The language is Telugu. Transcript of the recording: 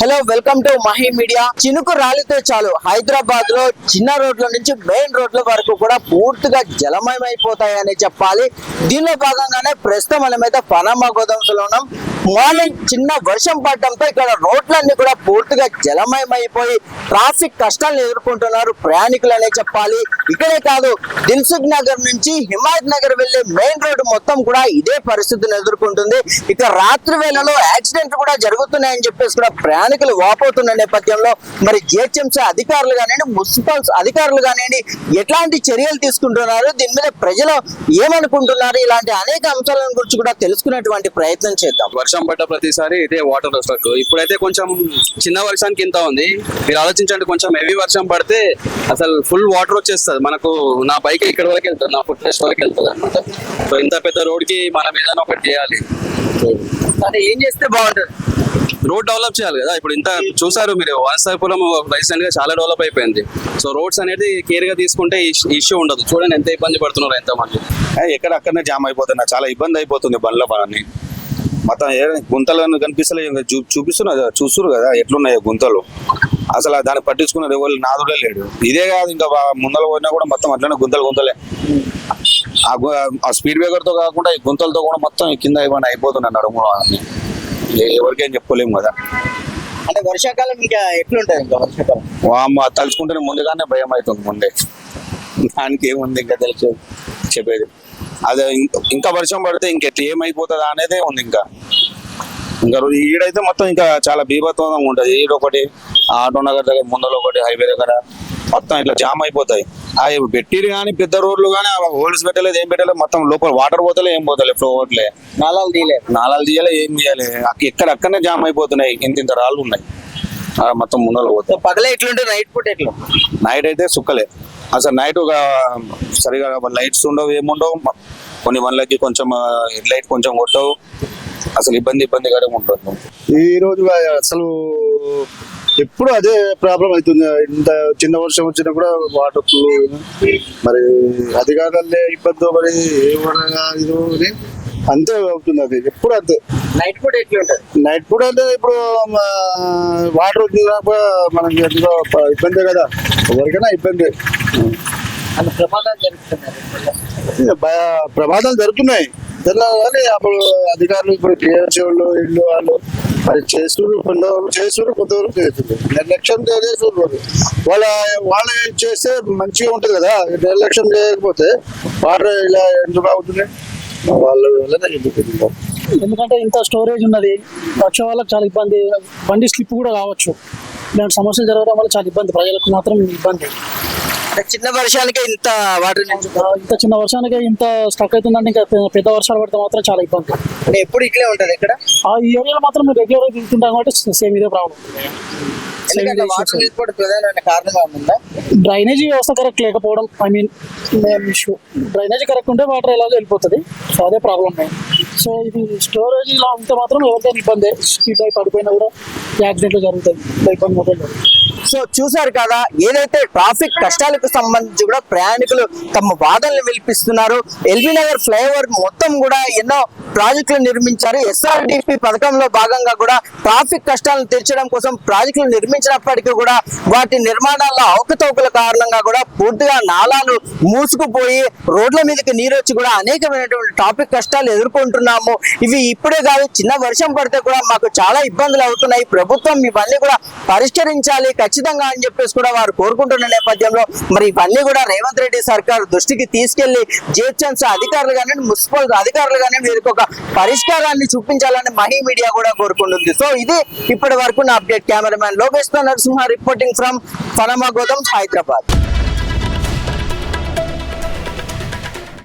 Hello welcome to Mahi media చినుకు రాలితే చాలు. హైదరాబాద్లో చిన్న రోడ్ల నుంచి మెయిన్ రోడ్ల వరకు కూడా పూర్తిగా జలమయమైపోతాయని చెప్పాలి. దీనిలో భాగంగానే ప్రస్తుతం మనమైతే అయితే పనామా గోదాంస్లో ఉన్నాం. మార్నింగ్ చిన్న వర్షం పడటంతో ఇక్కడ రోడ్లన్నీ కూడా పూర్తిగా జలమయమైపోయి ట్రాఫిక్ కష్టాలను ఎదుర్కొంటున్నారు ప్రయాణికులు అనే చెప్పాలి. ఇక్కడే కాదు దిల్సుఖ్ నగర్ నుంచి హిమాయత్ నగర్ వెళ్ళే మెయిన్ రోడ్డు మొత్తం కూడా ఇదే పరిస్థితిని ఎదుర్కొంటుంది. ఇక రాత్రి వేళలో యాక్సిడెంట్ కూడా జరుగుతున్నాయని చెప్పేసి కూడా ప్రయాణికులు వాపోతున్న నేపథ్యంలో మరి జిహెచ్ఎంసీ అధికారులు కానివ్వండి మున్సిపల్ అధికారులు కానివ్వండి ఎట్లాంటి చర్యలు తీసుకుంటున్నారు? దీని మీద ప్రజలు ఏమనుకుంటున్నారు? ఇలాంటి అనేక అంశాలను గురించి కూడా తెలుసుకునేటువంటి ప్రయత్నం చేద్దాం. వర్షం పడ్డ ప్రతిసారి ఇదే వాటర్ వస్తుంది ఇప్పుడైతే కొంచెం చిన్న వర్షానికి ఇంత ఉంది. మీరు ఆలోచించండి కొంచెం హెవీ వర్షం పడితే అసలు ఫుల్ వాటర్ వచ్చేస్తుంది. మనకు నా బైక్ ఇక్కడ వరకు వెళ్తుంది నా ఫుట్ రెస్ట్ వరకు వెళ్తుంది అనమాట సో ఇంత పెద్ద రోడ్కి మనం ఏదైనా ఒకటి చేయాలి. అంటే ఏం చేస్తే బాగుంటుంది? రోడ్ డెవలప్ చేయాలి కదా. ఇప్పుడు ఇంత చూసారు మీరు వాసాపురం రీసెంట్గా చాలా డెవలప్ అయిపోయింది. సో రోడ్స్ అనేది కేర్గా తీసుకుంటే ఇష్యూ ఉండదు. చూడండి ఎంత ఇబ్బంది పడుతున్నారు ఎంత మంది ఎక్కడ అక్కడనే జామ్ అయిపోతున్నా. చాలా ఇబ్బంది అయిపోతుంది బండ్ల పని. మొత్తం ఏ గుంతలను కనిపిస్తలే చూ చూపిస్తున్నా కదా, చూస్తున్నారు కదా ఎట్లున్నాయో గుంతలు. అసలు దాన్ని పట్టించుకున్న ఎవరు? నాదుడే లేడు. ఇదే కాదు ఇంకా ముందర పోయినా కూడా మొత్తం అట్లనే గుంతలు గుంతలే. ఆ స్పీడ్ బ్రేకర్తో కాకుండా ఈ గుంతలతో కూడా మొత్తం కింద ఇవ్వండి అయిపోతున్నాయి నడుము అన్ని ఏ- ఎవరికేం చెప్పుకోలేము కదా. అంటే వర్షాకాలం ఇంకా ఎట్లుంటది ఇంకా వర్షాకాలం? వామ్మ తలుచుకుంటేనే ముందుగానే భయం అవుతుంది ముందే. దానికి ఏముంది ఇంకా తెలుసు చెప్పేది. అదే ఇంకా వర్షం పడితే ఇంకెట్లా ఏమైపోతుందా అనేదే ఉంది ఇంకా. ఇంకా ఈడైతే మొత్తం ఇంకా చాలా బీభత్వంగా ఉంటుంది. ఈడొకటి ఆటో నగర్ దగ్గర ముందర ఒకటి హైవే దగ్గర మొత్తం ఇట్లా జామ్ అయిపోతాయి. అవి పెట్టిరు కానీ పెద్ద రోడ్లు కానీ హోల్స్ పెట్టలేదు ఏం పెట్టలేదు మొత్తం లోపల వాటర్ పోతలే ఏం పోతలే ఫ్లో పోవట్లే నాలాలు తీయలేదు నాలాలు తీయాలి ఏం తీయాలి. ఎక్కడ అక్కడనే జామ్ అయిపోతున్నాయి ఇంత ఇంత రాళ్ళు ఉన్నాయి. మొత్తం ముందర పోతాయి పగలే ఎట్లుంటే నైట్ పూట ఎట్లా? నైట్ అయితే సుక్కలే. అసలు నైట్ ఒక సరిగా లైట్స్ ఉండవు ఏముండవు. కొన్ని వన్లకి కొంచెం హెడ్ లైట్ కొంచెం కొట్టవు. అసలు ఇబ్బంది ఇబ్బందిగానే ఉంటుంది. ఈ రోజు అసలు ఎప్పుడు అదే ప్రాబ్లం అవుతుంది. ఇంత చిన్న వర్షం వచ్చినా కూడా వాటర్ ఫ్లో మరి అధికారులే ఇబ్బంది మరి ఏమనగా ఇది అంతే అవుతుంది అది. ఎప్పుడు అంతే. నైట్ పూట ఎట్లుంటది నైట్ కూడా అంటే ఇప్పుడు వాటర్ వచ్చినాక మనకి ఎంతో ఇబ్బందే కదా. ఎవరికైనా ఇబ్బంది. ప్రమాదాలు జరుగుతున్నాయి. ప్రమాదాలు జరుగుతున్నాయి. జరగాలి. కానీ అప్పుడు అధికారులు ఇప్పుడు టీఆర్సీ వాళ్ళు ఇల్లు వాళ్ళు. మరి చేస్తున్నారు కొంతవరకు చేస్తున్నారు కొంతవరకు చేస్తున్నారు నిర్లక్ష్యం చేస్తున్నారు వాళ్ళ. వాళ్ళు చేస్తే మంచిగా ఉంటుంది కదా. నిర్లక్ష్యం చేయకపోతే వాటర్ ఇలా ఎందుకు అవుతుంది వాళ్ళు ఎందుకంటే ఇంత స్టోరేజ్ ఉన్నది. వచ్చే వాళ్ళకి చాలా ఇబ్బంది. బండి స్లిప్ కూడా కావచ్చు. ఇలాంటి సమస్యలు జరగడం వల్ల చాలా ఇబ్బంది. ప్రజలకు మాత్రం ఇబ్బంది. అంటే చిన్న వర్షానికే ఇంత వాటర్ ఇంత చిన్న వర్షానికి ఇంత స్టక్ అవుతుందంటే ఇంకా పెద్ద వర్షాలు పడితే మాత్రం చాలా ఇబ్బంది. అంటే ఎప్పుడు ఇట్లే ఉంటది ఇక్కడ? ఆ ఈ ఏరియాలో మాత్రం మేము రెగ్యులర్ తింటాం కాబట్టి సేమ్ ఇదే ప్రాబ్లం డ్రైనేజీ వ్యవస్థ కరెక్ట్ లేకపోవడం ఐ మీన్ డ్రైనేజీ కరెక్ట్ ఉంటే వాటర్ ఎలాగో వెళ్ళిపోతుంది. సో అదే ప్రాబ్లం సో ఇది స్టోరేజ్ ఇలా ఉంటే మాత్రం ఎవరికైనా ఇబ్బంది. స్పీడ్ అయి పడిపోయినా కూడా యాక్సిడెంట్లు జరుగుతాయి. బైక్ ఇబ్బంది సో చూసారు కదా ఏదైతే ట్రాఫిక్ కష్టాలకు సంబంధించి కూడా ప్రయాణికులు తమ వాదనలు వినిపిస్తున్నారు ఎల్బీ నగర్ ఫ్లైఓవర్ మొత్తం కూడా ఎన్నో ప్రాజెక్టులు నిర్మించారు. ఎస్ఆర్డిపి పథకంలో భాగంగా కూడా ట్రాఫిక్ కష్టాలను తీర్చడం కోసం ప్రాజెక్టులు నిర్మించినప్పటికీ కూడా వాటి నిర్మాణాల్లో అవకతవకల కారణంగా కూడా పూర్తిగా నాలాలు మూసుకుపోయి రోడ్ల మీదకి నీరు వచ్చి కూడా అనేకమైనటువంటి ట్రాఫిక్ కష్టాలు ఎదుర్కొంటున్నారు. ఎదుర్కొంటున్నాము ఇవి ఇప్పుడే కాదు చిన్న వర్షం పడితే కూడా మాకు చాలా ఇబ్బందులు అవుతున్నాయి. ప్రభుత్వం ఇవన్నీ కూడా పరిష్కరించాలి ఖచ్చితంగా అని చెప్పేసి కూడా వారు కోరుకుంటున్న నేపథ్యంలో మరి ఇవన్నీ కూడా రేవంత్ రెడ్డి సర్కార్ దృష్టికి తీసుకెళ్ళి జిహెచ్ఎంసీ అధికారులు కానీ మున్సిపల్ అధికారులు కానీ వీరికి ఒక పరిష్కారాన్ని చూపించాలని మహీ మీడియా కూడా కోరుకుంటుంది. సో ఇది ఇప్పటి వరకు నా అప్డేట్. కెమెరామ్యాన్ లోకేష్తో నరసింహ రిపోర్టింగ్ ఫ్రమ్ ఫనమా గోదం హైదరాబాద్.